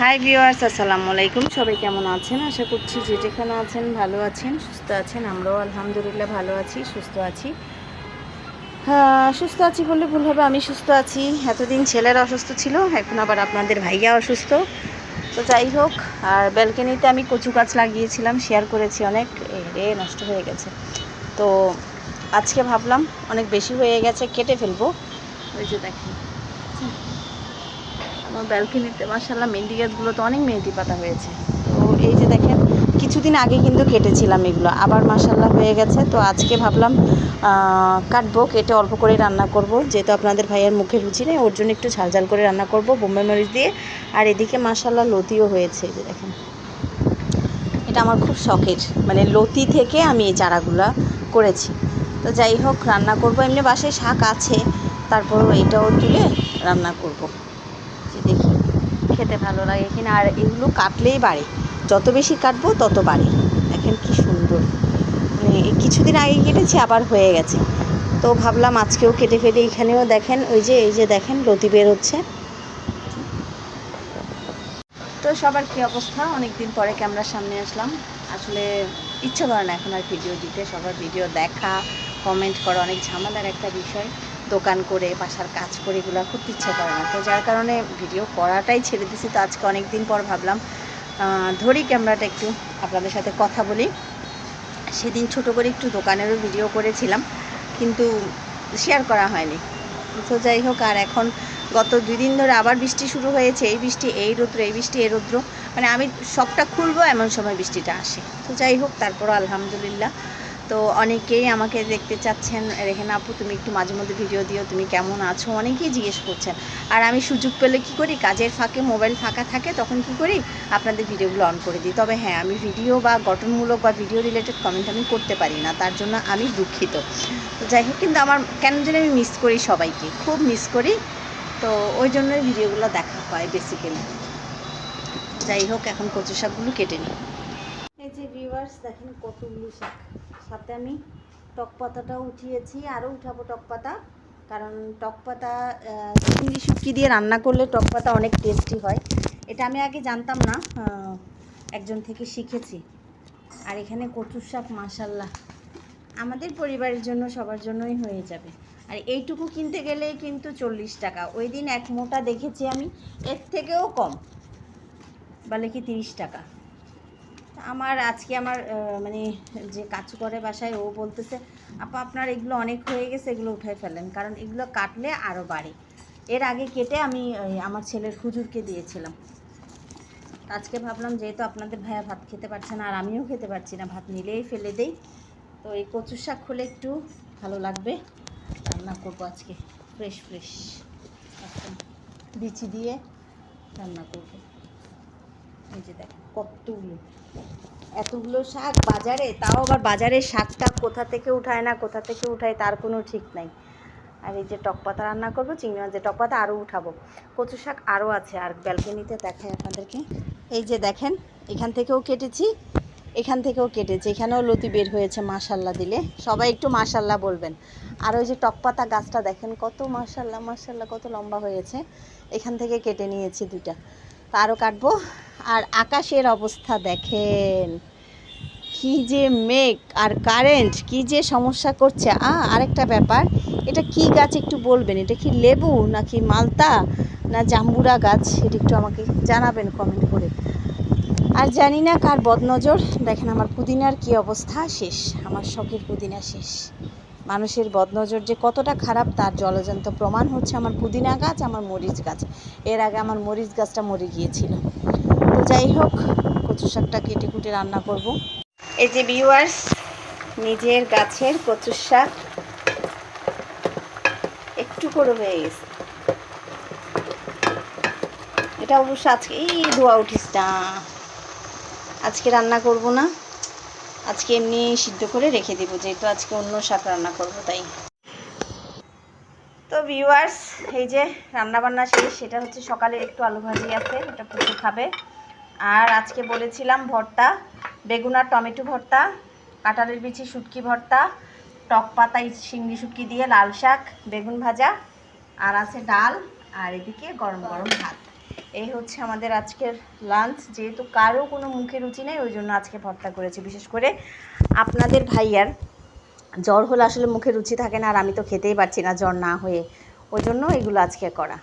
Hi viewers আসসালামু আলাইকুম। সবাই কেমন আছেন? আশা করছি যে যেখানে আছেন ভালো আছেন, সুস্থ আছেন। আমরাও আলহামদুলিল্লাহ ভালো আছি, সুস্থ আছি। সুস্থ আছি বললে ভুল হবে, আমি সুস্থ আছি। এতদিন ছেলেরা অসুস্থ ছিল, এখন আবার আপনাদের ভাইয়া অসুস্থ। তো যাই হোক, আর ব্যালকনিতে আমি কচু গাছ লাগিয়েছিলাম, শেয়ার করেছি অনেক। রে নষ্ট হয়ে গেছে। তো আজকে ভাবলাম অনেক বেশি হয়ে গেছে, কেটে ফেলব। ওই যে দেখেন। আমার ব্যালকনিতে মাসাল্লাহ মেহেন্দি গাছগুলো তো অনেক মেহেন্দি পাতা হয়েছে। তো এই যে দেখেন, কিছুদিন আগে কিন্তু কেটেছিলাম এগুলো। আবার মাসাল্লাহ হয়ে গেছে। তো আজকে ভাবলাম কাটবো, কেটে অল্প করে রান্না করব। যেহেতু আপনাদের ভাইয়ের মুখে রুচি নেই, ওর জন্য একটু ঝাল ঝাল করে রান্না করব বোম্বে মরিচ দিয়ে। আর এদিকে মাসাল্লাহ লতিও হয়েছে যে দেখেন। এটা আমার খুব শখের মানে লতি থেকে আমি এই চারাগুলা করেছি। তো যাই হোক, রান্না করব। এমনি বাসায় শাক আছে তারপরও এটাও তুলে রান্না করব। খেতে ভালো লাগে কিনা, আর এগুলো কাটলেই বাড়ে। যত বেশি কাটবো তত বাড়ে। দেখেন কি সুন্দর। মানে কিছুদিন আগে কেটেছি, আবার হয়ে গেছে। তো ভাবলাম আজকেও কেটে ফেলে এখানেও। দেখেন, ওই যে, এই যে দেখেন লতি বের হচ্ছে। তো সবার কি অবস্থা? অনেক দিন পরে ক্যামেরার সামনে আসলাম। আসলে ইচ্ছে করে না এখন আর ভিডিও দিতে। সবার ভিডিও দেখা কমেন্ট করা অনেক ঝামেলার একটা বিষয়। দোকান করে, বাসার কাজ করে এগুলো করতে ইচ্ছে করে না। তো যার কারণে ভিডিও করাটাই ছেড়ে দিয়েছি। তো আজকে অনেক দিন পর ভাবলাম ধরি ক্যামেরাটা একটু আপনাদের সাথে কথা বলি। সেদিন ছোট করে একটু দোকানেরও ভিডিও করেছিলাম, কিন্তু শেয়ার করা হয়নি। তো যাই হোক, আর এখন গত দুই দিন ধরে আবার বৃষ্টি শুরু হয়েছে। এই বৃষ্টি, এই রৌদ্র, এই বৃষ্টি, এই রৌদ্র। মানে আমি সবটা খুলবো, এমন সময় বৃষ্টিটা আসে। তো যাই হোক তারপর আলহামদুলিল্লাহ তো অনেকেই আমাকে দেখতে চাচ্ছেন, রেহেনা আপু, তুমি একটু মাঝে মধ্যে ভিডিও দিও, তুমি কেমন আছো? অনেকেই জিজ্ঞেস করছেন। আর আমি সুযোগ পেলে কি করি? কাজের ফাঁকে মোবাইল ফাঁকা থাকে, তখন কি করি? আপনাদের ভিডিওগুলো অন করে দিই। তবে হ্যাঁ আমি ভিডিও বা গঠনমূলক বা ভিডিও রিলেটেড কমেন্ট আমি করতে পারি না। তার জন্য আমি দুঃখিত। যাই হোক, কিন্তু আমার কেন জানি আমি মিস করি সবাইকে। খুব মিস করি। তো ওই জন্যই ভিডিওগুলো দেখা হয় বেসিক্যালি যাই হোক, এখন কচু শাকগুলো কেটে নিই। ভিউয়ার্স দেখেন কতগুলো শাক। সাথে আমি টক পাতাটাও উঠিয়েছি আরও উঠাবো টক পাতা। কারণ টক পাতা চিংড়ি শুটকি দিয়ে রান্না করলে টক পাতা অনেক টেস্টি হয়। এটা আমি আগে জানতাম না একজন থেকে শিখেছি। আর এখানে কচুর শাক মাসাল্লাহ আমাদের পরিবারের জন্য সবার জন্যই হয়ে যাবে। আর এইটুকু কিনতে গেলেই কিন্তু চল্লিশ টাকা। ওই দিন এক মোটা দেখেছি আমি, এর থেকেও কম। বলে কি তিরিশ টাকা। আমার আজকে আমার মানে যে কাজ করে বাসায় ও বলতেছে, আপা, আপনার এগুলো অনেক হয়ে গেছে, এগুলো উঠাই ফেলেন, কারণ এগুলো কাটলে আরও বাড়ে। এর আগে কেটে আমি আমার ছেলের হুজুরকে দিয়েছিলাম। আজকে ভাবলাম, যেহেতু আপনাদের ভাইয়া ভাত খেতে পারছে না, আর আমিও খেতে পারছি না, ভাত নিলেই ফেলে দেই। তো এই কচুর শাক খুলে একটু ভালো লাগবে। রান্না করব আজকে, ফ্রেশ ফ্রেশ। বিচি দিয়ে রান্না করব। যে কতগুলো। এতগুলো শাক বাজারে, তাও আবার বাজারের শাকটা কোথা থেকে উঠায় না, কোথা থেকে উঠায় তার কোনো ঠিক নাই। আর এই যে টক পাতা রান্না করব, চিংড়ি মাছ দিয়ে টক পাতা আরও উঠাবো। কচু শাক আরও আছে, আর ব্যালকনিতে দেখাই আপনাদেরকে। এই যে দেখেন, এখান থেকেও কেটেছি, এখান থেকেও কেটেছি। এখানেও লতি বের হয়েছে, মাশাল্লাহ দিলে। সবাই একটু মাশাল্লাহ বলবেন। আর ওই যে টক পাতা গাছটা দেখেন, কত মাশাল্লাহ মাশাল্লাহ, কত লম্বা হয়েছে। এখান থেকে কেটে নিয়েছি দুইটা। তা আরও কাটবো। আর আকাশের অবস্থা দেখেন। কি যে মেঘ আর কারেন্ট কি যে সমস্যা করছে। আ, আরেকটা ব্যাপার, এটা কি গাছ একটু বলবেন? এটা কি লেবু নাকি মালতা না জাম্বুরা গাছ? এটা একটু আমাকে জানাবেন কমেন্ট করে। আর জানি না কার বদনজর। দেখেন আমার পুদিনার কি অবস্থা? শেষ। আমার শখের পুদিনা শেষ। মানুষের বদনজর যে কতটা খারাপ, তার জলজন্ত প্রমাণ হচ্ছে আমার পুদিনা গাছ, আমার মরিচ গাছ। এর আগে আমার মরিচ গাছটা মরে গিয়েছিল। তো যাই হোক কচু শাকটা কেটে কুটে রান্না করব। এই যে ভিউয়ার্স নিজের গাছের কচু শাক একটু করে হয়ে গেছে। এটা অবশ্য আজকে, এই ধোয়া উঠিস না। আজকে রান্না করব না। আজকে এমনি সিদ্ধ করে রেখে দেবো, যেহেতু আজকে অন্য শাক রান্না করব, তাই। ভিউয়ার্স এই যে রান্না বান্না শেষ, সেটা হচ্ছে সকালে একটু আলু ভাজি আছে ওটা পুজো খাবে। আর আজকে বলেছিলাম ভর্তা, বেগুন আর টমেটো ভর্তা, কাঁঠালের বিচি শুটকি ভর্তা, টক পাতা শিঙ্গি শুটকি দিয়ে লাল শাক, বেগুন ভাজা, আর আছে ডাল, আর এদিকে গরম গরম ভাত। এই হচ্ছে আমাদের আজকের লাঞ্চ যেহেতু কারও কোনো মুখে রুচি নেই, ওই জন্য আজকে ভর্তা করেছি। বিশেষ করে আপনাদের ভাইয়ার। জ্বর হলে আসলে মুখে রুচি থাকে না আর আমি তো খেতেই পারছি না জ্বর না হয়ে। ওই জন্য এগুলো আজকে করা।